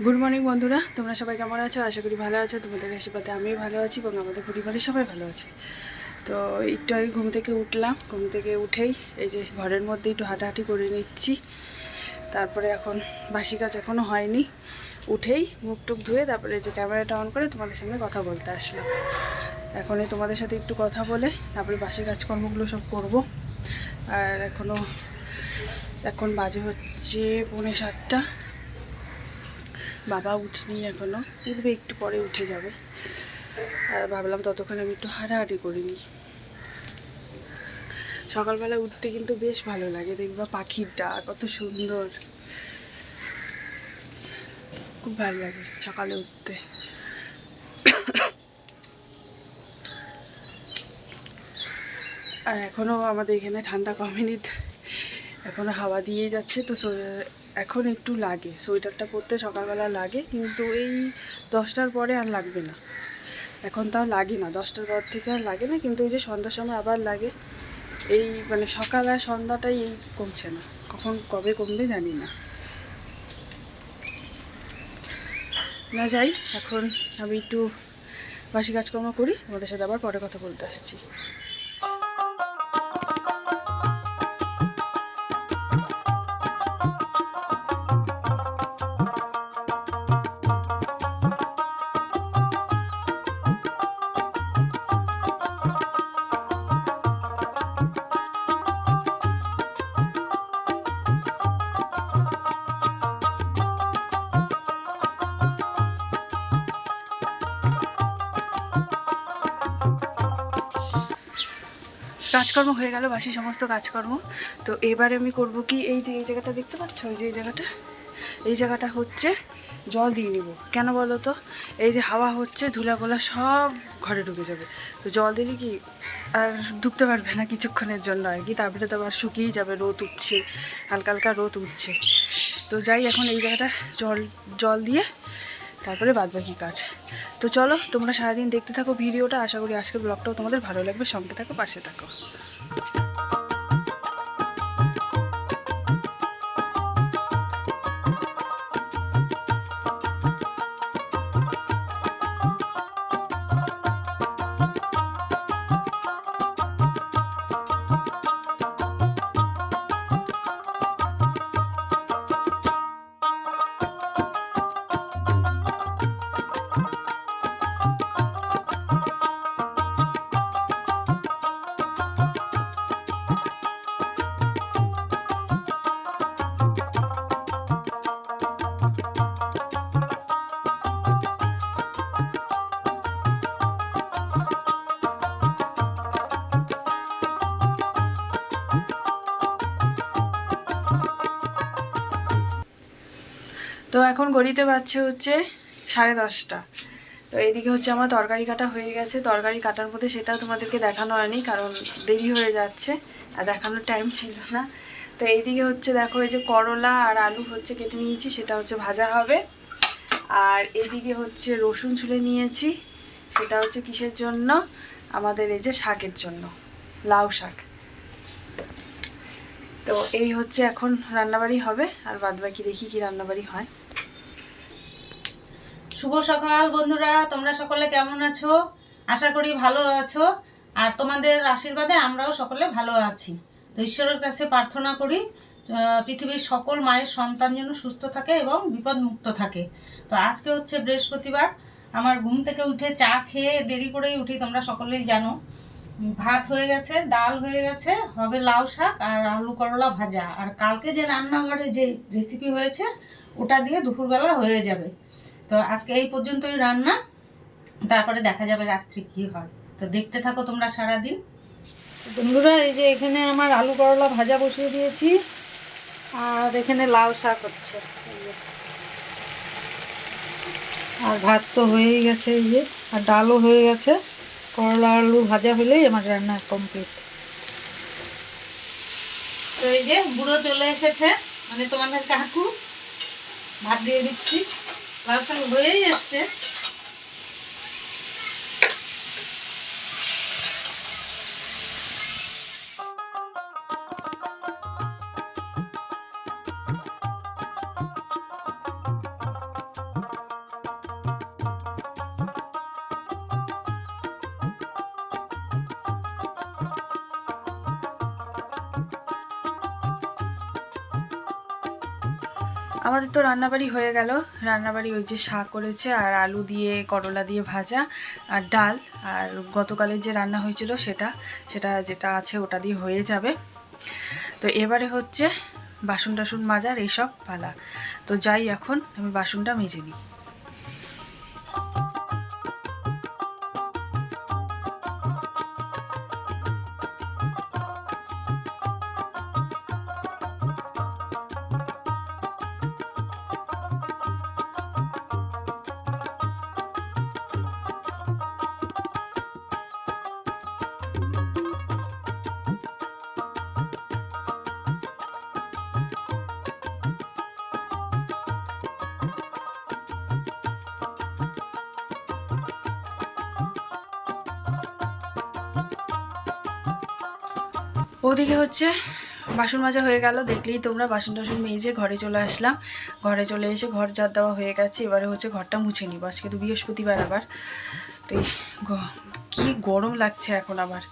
Good morning বন্ধুরা। তোমরা সবাই কেমন আছো? আশা করি ভালো আছো। তোমাদের আশীর্বাদে আমিও ভালো আছি এবং আমাদের পরিবারের সবাই ভালো আছে। তো একটু আগে ঘুম থেকে উঠলাম। ঘুম থেকে উঠেই এই যে ঘরের মধ্যে একটু হাঁটাহাঁটি করে নিচ্ছি। তারপরে এখন বাসি কাজ এখনও হয়নি। উঠেই মুখ টুক ধুয়ে তারপরে যে ক্যামেরাটা অন করে তোমাদের সামনে কথা বলতে আসলাম। এখনই তোমাদের সাথে একটু কথা বলে তারপরে বাসি কাজকর্মগুলো সব করব। আর এখনও এখন বাজে হচ্ছে পৌনে সাতটা। বাবা উঠেনি এখনও উঠবে, একটু পরে উঠে যাবে। আর ভাবলাম ততক্ষণ আমি একটু হাঁটাহাঁটি করিনি। সকালবেলা উঠতে কিন্তু বেশ ভালো লাগে। দেখবা পাখির ডাক, কত সুন্দর। খুব ভালো লাগে সকালে উঠতে। আর এখনও আমাদের এখানে ঠান্ডা কমেনি। এখনও হাওয়া দিয়েই যাচ্ছে, তো এখন একটু লাগে, সোয়েটারটা পরতে সকালবেলা লাগে, কিন্তু এই দশটার পরে আর লাগবে না। এখন তাও লাগে না, দশটার পর থেকে আর লাগে না, কিন্তু ওই যে সন্ধ্যার সময় আবার লাগে, এই মানে সকাল আর সন্ধ্যাটাই এই কমছে না। কখন কবে কমবে জানি না। না যাই, এখন আমি একটু বাসি কাজকর্ম করি আমাদের সাথে আবার পরে কথা বলতে আসছি। কাজকর্ম হয়ে গেল, বাসি সমস্ত কাজকর্ম। তো এবারে আমি করব কি? এই যে, এই জায়গাটা দেখতে পাচ্ছ? এই যে, এই জায়গাটা। এই জায়গাটা হচ্ছে জল দিয়ে নিব। কেন বলো তো? এই যে হাওয়া হচ্ছে, ধুলাগুলা সব ঘরে ঢুকে যাবে। তো জল দিলে কি আর ঢুকতে পারবে না কিছুক্ষণের জন্য আর কি? তারপরে তো আবার শুকিয়েই যাবে, রোদ উঠছে, হালকা হালকা রোদ উঠছে। তো যাই, এখন এই জায়গাটা জল জল দিয়ে তারপরে বাদ বাকি কাজ। তো চলো, তোমরা সারাদিন দেখতে থাকো ভিডিওটা। আশা করি আজকের ব্লগটাও তোমাদের ভালো লাগবে। সঙ্গে থাকো, পাশে থাকো। এখন ঘড়িতে বাজছে হচ্ছে সাড়ে দশটা। তো এইদিকে হচ্ছে আমার তরকারি কাটা হয়ে গেছে। তরকারি কাটার মধ্যে সেটাও তোমাদেরকে দেখানো হয়নি, কারণ দেরি হয়ে যাচ্ছে আর দেখানোর টাইম ছিল না। তো এইদিকে হচ্ছে দেখো, এই যে করলা আর আলু হচ্ছে কেটে নিয়েছি, সেটা হচ্ছে ভাজা হবে। আর এদিকে হচ্ছে রসুন ছুলে নিয়েছি, সেটা হচ্ছে কিসের জন্য? আমাদের এই যে শাকের জন্য, লাউ শাক। তো এই হচ্ছে এখন রান্নাবাড়ি হবে, আর বাদবাকি দেখি কি রান্নাবাড়ি হয়। শুভ সকাল বন্ধুরা, তোমরা সকলে কেমন আছো? আশা করি ভালো আছো। আর তোমাদের আশীর্বাদে আমরাও সকলে ভালো আছি। তো ঈশ্বরের কাছে প্রার্থনা করি পৃথিবীর সকল মায়ের সন্তান যেন সুস্থ থাকে এবং বিপদ মুক্ত থাকে। তো আজকে হচ্ছে বৃহস্পতিবার, আমার ঘুম থেকে উঠে চা খেয়ে দেরি করেই উঠি, তোমরা সকলেই জানো। ভাত হয়ে গেছে, ডাল হয়ে গেছে, হবে লাউ শাক আর আলু করলা ভাজা। আর কালকে যে রান্নাঘরে যে রেসিপি হয়েছে, ওটা দিয়ে দুপুরবেলা হয়ে যাবে। তো আজকে এই পর্যন্তই রান্না। তারপরে দেখা যাবে রাত্রি কি হয়। তো দেখতে থাকো তোমরা সারাদিন। বন্ধুরা এই যে এখানে আমার আলু করলা ভাজা বসিয়ে দিয়েছি আর এখানে লাউ শাক হচ্ছে। আর ভাত তো হয়েই গেছে এই যে। আর ডালও হয়ে গেছে। করলা আলু ভাজা হলেই আমার রান্না কমপ্লিট। তো এই যে বুড়ো চলে এসেছে। মানে তোমাদের কাকু। ভাত দিয়ে দিচ্ছি। লাউ শাক হয়েই এসছে আমাদের তো রান্নাবাড়ি হয়ে গেল। রান্নাবাড়ি ওই যে শাক করেছে আর আলু দিয়ে, করলা দিয়ে ভাজা আর ডাল। আর গতকালের যে রান্না হয়েছিল সেটা সেটা যেটা আছে ওটা দিয়ে হয়ে যাবে। তো এবারে হচ্ছে বাসন টাসন মাজার এইসব পালা। তো যাই এখন, আমি বাসনটা মেজে নিই। ওদিকে হচ্ছে বাসন মাজা হয়ে গেল, দেখলেই তোমরা বাসন টাসন মেজে ঘরে চলে আসলাম। ঘরে চলে এসে ঘর জার দেওয়া হয়ে গেছে, এবারে হচ্ছে ঘরটা মুছে নিব, আজকে তো বৃহস্পতিবার আবার। তো কি গরম লাগছে এখন আবার।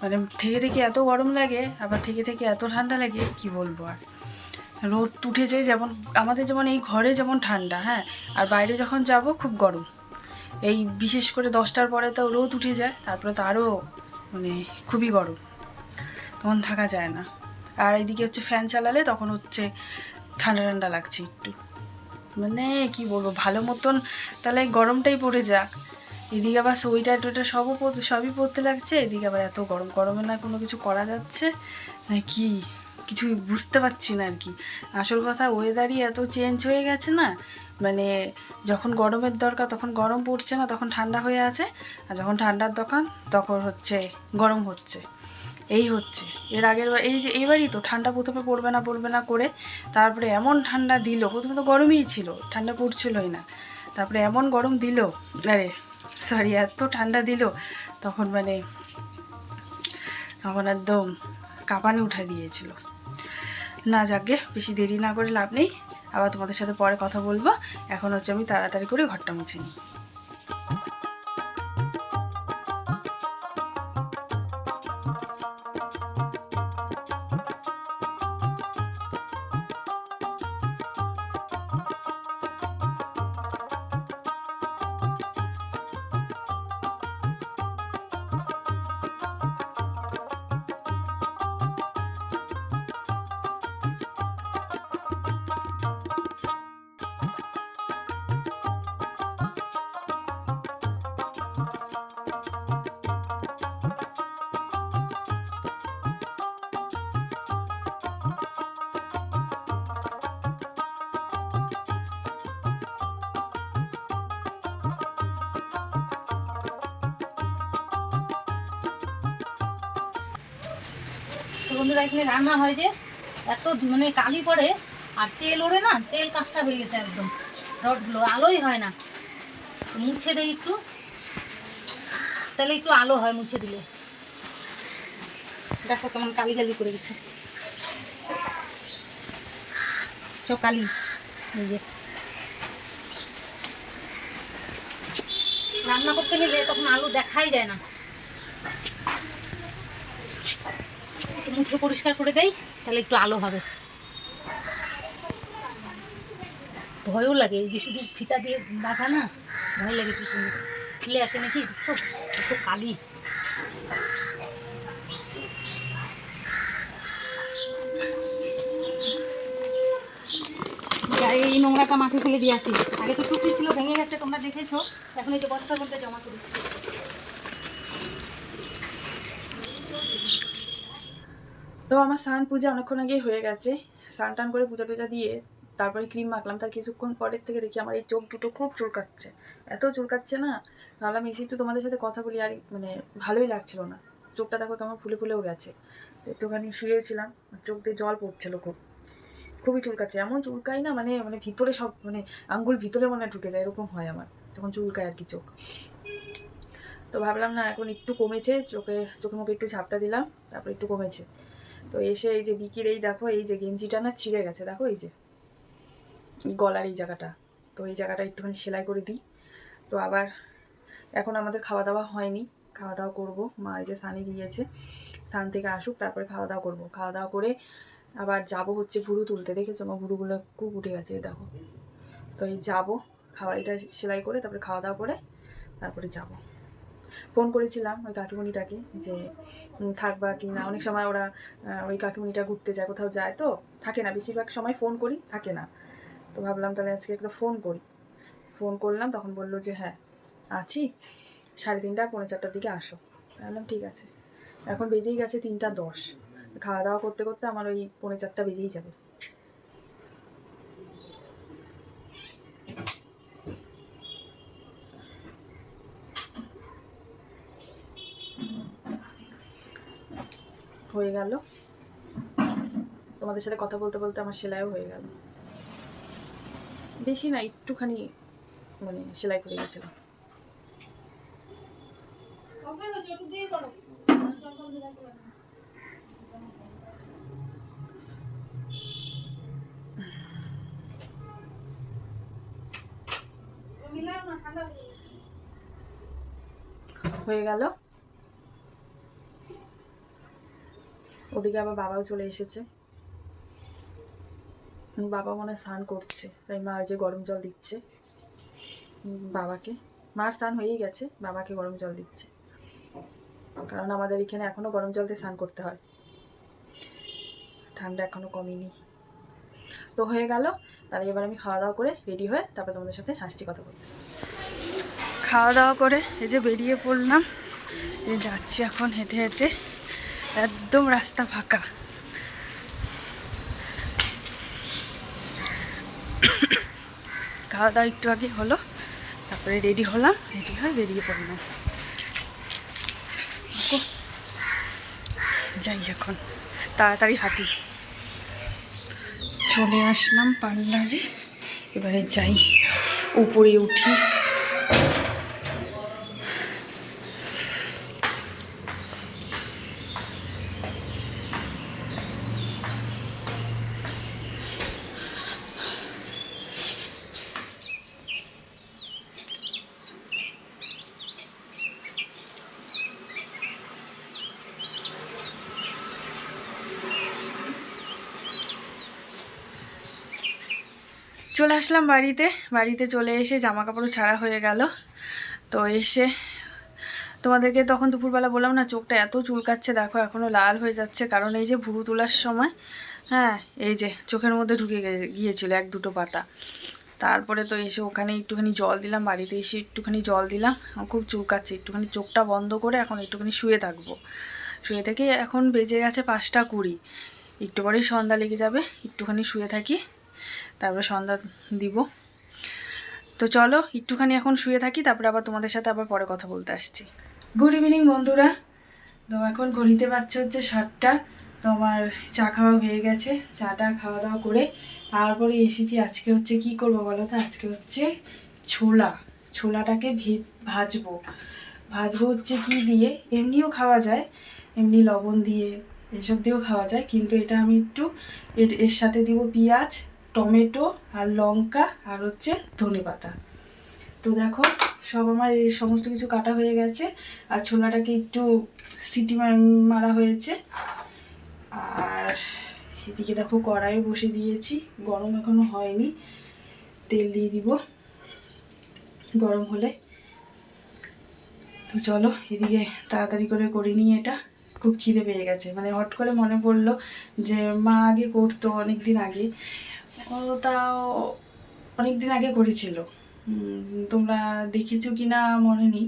মানে থেকে থেকে এত গরম লাগে, আবার থেকে থেকে এত ঠান্ডা লাগে, কি বলব আর। রোদ উঠেছে যেমন, আমাদের যেমন এই ঘরে যেমন ঠান্ডা হ্যাঁ? আর বাইরে যখন যাব খুব গরম। এই বিশেষ করে দশটার পরে তো রোদ উঠে যায়, তারপরে তো আরও মানে খুবই গরম। তখন থাকা যায় না। আর এইদিকে হচ্ছে ফ্যান চালালে তখন হচ্ছে ঠান্ডা ঠান্ডা লাগছে একটু। মানে কি বলব, ভালো মতন তাহলে গরমটাই পড়ে যাক। এদিকে আবার সোয়েটার টোয়েটার সবও সবই পড়তে লাগছে। এদিকে আবার এত গরম, গরমে না কোনো কিছু করা যাচ্ছে। না কি, কিছুই বুঝতে পারছি না আর কি। আসল কথা ওয়েদারই এত চেঞ্জ হয়ে গেছে না। মানে যখন গরমের দরকার তখন গরম পড়ছে না, তখন ঠান্ডা হয়ে আছে। আর যখন ঠান্ডার দোকান তখন হচ্ছে গরম হচ্ছে। এই হচ্ছে। এর আগের এই যে এবারই তো ঠান্ডা প্রথমে পড়বে না পড়বে না করে তারপরে এমন ঠান্ডা দিল। প্রথমে তো গরমই ছিল, ঠান্ডা পড়ছিলই না। তারপরে এমন গরম দিল, আরে সরি এত ঠান্ডা দিল, তখন মানে তখন একদম কাঁপানি উঠা দিয়েছিল। না যাকে, বেশি দেরি না করে লাভ নেই। আবার তোমাদের সাথে পরে কথা বলব। এখন হচ্ছে আমি তাড়াতাড়ি করে ঘরটা মুছে নিই। তো বন্ধুরা, এখানে রান্না হয় যে এত মানে কালি পড়ে আর তেল ওড়ে না, তেল কাজটা হয়ে গেছে একদম। রডগুলো আলোই হয় না। মুছে দেই একটু। তাহলে একটু আলো হয় মুছে দিলে। দেখো কেমন কালি কালি করে গেছে। সব কালি। এই যে। রান্না করতে নিলে তখন আলু দেখাই যায় না। একটু পরিষ্কার করে দেই, তাহলে একটু আলো হবে। ভয়ও লাগে, এই যে শুধু ফিতা দিয়ে বাঁধা না, ভয় লাগে কি সুন্দর খুলে আসে নাকি? সব, এত কালি। এই নোংরাটা মাঠে ফেলে দিয়ে আসি। আগে তো টুকরি ছিল, ভেঙে গেছে, তোমরা দেখেছ। এখন এই যে বস্তার মধ্যে জমা করি তো আমার স্নান পূজা অনেকক্ষণ আগেই হয়ে গেছে। স্নান টান করে পূজা টুজা দিয়ে তারপরে ক্রিম মাখলাম। তার কিছুক্ষণ পরের থেকে দেখি আমার এই চোখ দুটো খুব চুলকাচ্ছে এত চুলকাচ্ছে না? ভাবলাম এসে একটু তোমাদের সাথে কথা বলি আর মানে ভালোই লাগছিল না। চোখটা দেখো কেমন ফুলে ফুলেও গেছে। একটুখানি শুয়েছিলাম, চোখ দিয়ে জল পড়ছিল খুব। খুবই চুলকাচ্ছে এমন চুলকাই না মানে মানে ভিতরে সব মানে আঙ্গুল ভিতরে মনে ঢুকে যায়, এরকম হয় আমার। যখন চুলকায় আর কি চোখ। তো ভাবলাম না, এখন একটু কমেছে। চোখে চোখে মুখে একটু ঝাপটা দিলাম, তারপর একটু কমেছে। তো এসে এই যে বিকির এই দেখো, এই যে গেঞ্জিটা না ছিঁড়ে গেছে, দেখো এই যে গলার এই জায়গাটা। তো এই জায়গাটা একটুখানি সেলাই করে দিই। তো আবার এখন আমাদের খাওয়া দাওয়া হয়নি খাওয়া দাওয়া করব। মা এই যে সানি গিয়েছে, সান থেকে আসুক, তারপরে খাওয়া দাওয়া করব। খাওয়া দাওয়া করে আবার যাব হচ্ছে ভুরু তুলতে, দেখেছ? আমার ভুরুগুলো খুব উঠে গেছে দেখো। তো এই যাব, খাওয়া, এটা সেলাই করে, তারপরে খাওয়া দাওয়া করে, তারপরে যাব। ফোন করেছিলাম ওই কাকিমণিটাকে যে থাকবা কি না? অনেক সময় ওরা ওই কাকিমণিটা ঘুরতে যায়, কোথাও যায় তো, থাকে না। বেশিরভাগ সময় ফোন করি, থাকে না। তো ভাবলাম তাহলে আজকে একটা ফোন করি। ফোন করলাম, তখন বলল যে হ্যাঁ আছি। সাড়ে তিনটা, পৌনে চারটার দিকে আসো। বললাম, ঠিক আছে। এখন বেজেই গেছে তিনটা দশ। খাওয়া দাওয়া করতে করতে আমার ওই পৌনে চারটা বেজেই যাবে। হয়ে গেল। তোমাদের সাথে কথা বলতে বলতে আমার সেলাইও হয়ে গেল। বেশি না, একটুখানি মানে সেলাই করে গেছিলাম। হয়ে গেল। ওদিকে আবার বাবাও চলে এসেছে। বাবা মনে স্নান করছে, তাই মা যে গরম জল দিচ্ছে বাবাকে। মার স্নান হয়েই গেছে, বাবাকে গরম জল দিচ্ছে। কারণ আমাদের এখানে এখনও গরম জল দিয়ে স্নান করতে হয়। ঠান্ডা এখনও কমেনি। তো হয়ে গেল, তাহলে এবার আমি খাওয়া দাওয়া করে রেডি হয়ে তারপর তোমাদের সাথে হাসছি কথা বলতে। খাওয়া দাওয়া করে এই যে বেরিয়ে পড়লাম, এই যাচ্ছি এখন হেঁটে হেঁটে। একদম রাস্তা ফাঁকা। খাওয়া দাওয়া একটু আগে হলো, তারপরে রেডি হলাম রেডি হয়ে বেরিয়ে পড়লাম। যাই এখন, তাড়াতাড়ি হাঁটি। চলে আসলাম পার্লারে, এবারে যাই, উপরে উঠি। চলে আসলাম বাড়িতে। বাড়িতে চলে এসে জামা কাপড় ছাড়া হয়ে গেল। তো এসে তোমাদেরকে তখন দুপুরবেলা বললাম না, চোখটা এত চুলকাচ্ছে, দেখো এখনও লাল হয়ে যাচ্ছে। কারণ এই যে ভুরু তোলার সময় হ্যাঁ এই যে চোখের মধ্যে ঢুকে গিয়েছিল এক দুটো পাতা। তারপরে তো এসে ওখানে একটুখানি জল দিলাম, বাড়িতে এসে একটুখানি জল দিলাম। খুব চুলকাচ্ছে, একটুখানি চোখটা বন্ধ করে এখন একটুখানি শুয়ে থাকব। শুয়ে থেকে এখন বেজে গেছে পাঁচটা কুড়ি। একটু পরেই সন্ধ্যা লেগে যাবে, একটুখানি শুয়ে থাকি। তারপরে সন্ধ্যা দিব। তো চলো, একটুখানি এখন শুয়ে থাকি, তারপরে আবার তোমাদের সাথে আবার পরে কথা বলতে আসছি। গুড ইভিনিং বন্ধুরা। তো এখন ঘড়িতে পাচ্ছে হচ্ছে সাতটা। তো আমার চা খাওয়া হয়ে গেছে। চাটা খাওয়া দাওয়া করে তারপরে এসেছি আজকে হচ্ছে কি করব বলো তো? আজকে হচ্ছে ছোলা। ছোলাটাকে ভাজবো। ভাজবো হচ্ছে কি দিয়ে? এমনিও খাওয়া যায়। এমনি লবণ দিয়ে এসব দিয়েও খাওয়া যায়। কিন্তু এটা আমি একটু এর সাথে দিব পেঁয়াজ টমেটো আর লঙ্কা আর হচ্ছে ধনে পাতা। তো দেখো, সব আমার এই সমস্ত কিছু কাটা হয়ে গেছে। আর ছোলাটাকে একটু সিটি মারা হয়েছে। আর এদিকে দেখো কড়াই বসে দিয়েছি। গরম এখনও হয়নি। তেল দিয়ে দিব গরম হলে। তো চলো, এদিকে তাড়াতাড়ি করে করে নিই এটা। খুব খিদে পেয়ে গেছে। মানে হট করে মনে পড়ল যে, মা আগে করতো অনেক দিন আগে। ও তাও অনেক দিন আগে করেছিল। তোমরা দেখেছ কি না মনে নেই।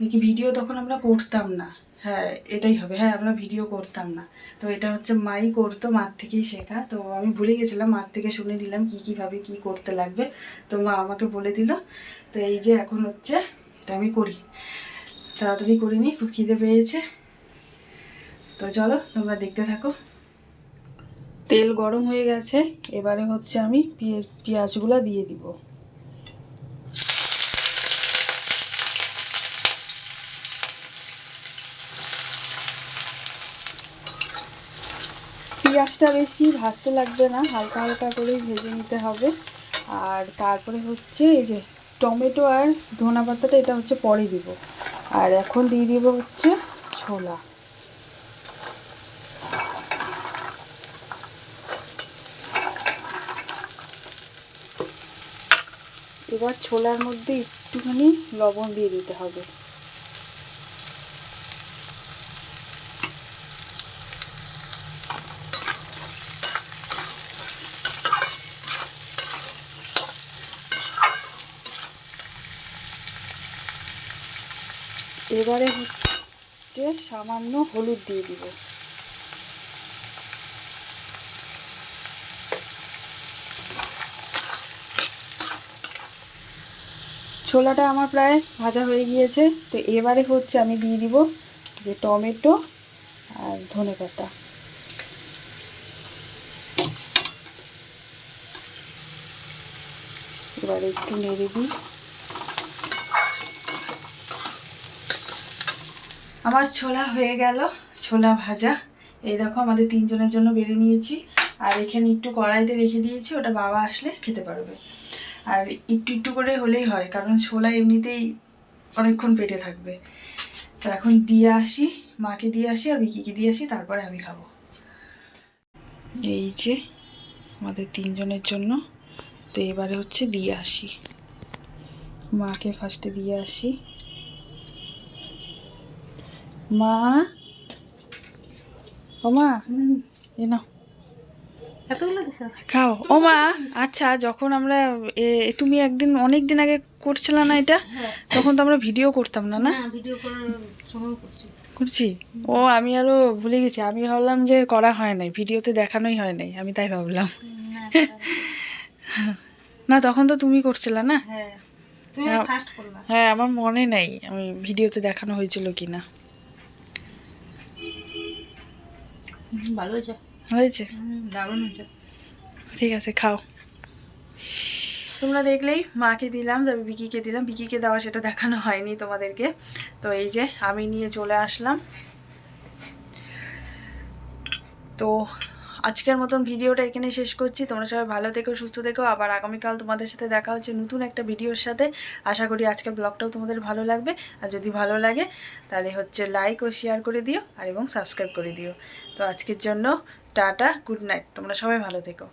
নাকি ভিডিও তখন আমরা করতাম না। হ্যাঁ এটাই হবে। হ্যাঁ আমরা ভিডিও করতাম না। তো এটা হচ্ছে মাই করতো, মার থেকেই শেখা। তো আমি ভুলে গেছিলাম, মার থেকে শুনে নিলাম কি কীভাবে কি করতে লাগবে। তো মা আমাকে বলে দিল। তো এই যে এখন হচ্ছে, এটা আমি করি। তাড়াতাড়ি করিনি খুব খিদে পেয়েছে। তো চলো, তোমরা দেখতে থাকো। তেল গরম হয়ে গেছে, এবারে হচ্ছে আমি পেঁয়াজ, পেঁয়াজগুলো দিয়ে দিব। পেঁয়াজটা বেশি ভাজতে লাগবে না, হালকা হালকা করেই ভেজে নিতে হবে। আর তারপরে হচ্ছে এই যে টমেটো আর ধনা পাতাটা এটা হচ্ছে পরে দিব। আর এখন দিয়ে দিব হচ্ছে ছোলা। এবার ছোলার মধ্যে একটুখানি লবণ দিয়ে দিতে হবে। এবারে হচ্ছে সামান্য হলুদ দিয়ে দিব। ছোলাটা আমার প্রায় ভাজা হয়ে গিয়েছে। তো এবারে হচ্ছে আমি দিয়ে দিব যে টমেটো আর ধনে পাতা। এবারে একটু নেড়ে দিই। আমার ছোলা হয়ে গেল, ছোলা ভাজা। এই দেখো আমাদের তিনজনের জন্য বেড়ে নিয়েছি। আর এখানে একটু কড়াইতে রেখে দিয়েছি, ওটা বাবা আসলে খেতে পারবে। আর একটু একটু করে হলেই হয়, কারণ ছোলা এমনিতেই অনেকক্ষণ পেটে থাকবে। তো এখন দিয়ে আসি, মাকে দিয়ে আসি আর বিকিকে দিয়ে আসি, তারপরে আমি খাব। এই যে আমাদের তিনজনের জন্য। তো এবারে হচ্ছে দিয়ে আসি। মাকে ফার্স্টে দিয়ে আসি। মা? ও মা এ দিছো খাও। ও মা আচ্ছা যখন আমরা তুমি একদিন অনেক দিন আগে করছিলে না এটা? হ্যাঁ। তখন তো আমরা ভিডিও করতাম না না? করছি। ও আমি আরও ভুলে গেছি। আমি ভাবলাম যে করা হয় নাই ভিডিওতে দেখানোই হয় নাই আমি তাই ভাবলাম। না তখন তো তুমি করছিলে না? হ্যাঁ হ্যাঁ। হ্যাঁ আমার মনে নেই আমি ভিডিওতে দেখানো হয়েছিল কি না ভালো হয়েছে। হয়েছে? দারুণ হয়েছে। ঠিক আছে খাও। তোমরা দেখলেই মাকে দিলাম তবে বিকিকে দিলাম। বিকিকে দেওয়া সেটা দেখানো হয়নি তোমাদেরকে। তো এই যে আমি নিয়ে চলে আসলাম। তো আজকের মতন ভিডিওটা এখানে শেষ করছি। তোমরা সবাই ভালো থেকো সুস্থ থেকো। আবার আগামীকাল তোমাদের সাথে দেখা হচ্ছে নতুন একটা ভিডিওর সাথে। আশা করি আজকের ব্লগটাও তোমাদের ভালো লাগবে। আর যদি ভালো লাগে তাহলে হচ্ছে লাইক ও শেয়ার করে দিও আর এবং সাবস্ক্রাইব করে দিও। তো আজকের জন্য টাটা গুড নাইট তোমরা সবাই ভালো থেকো।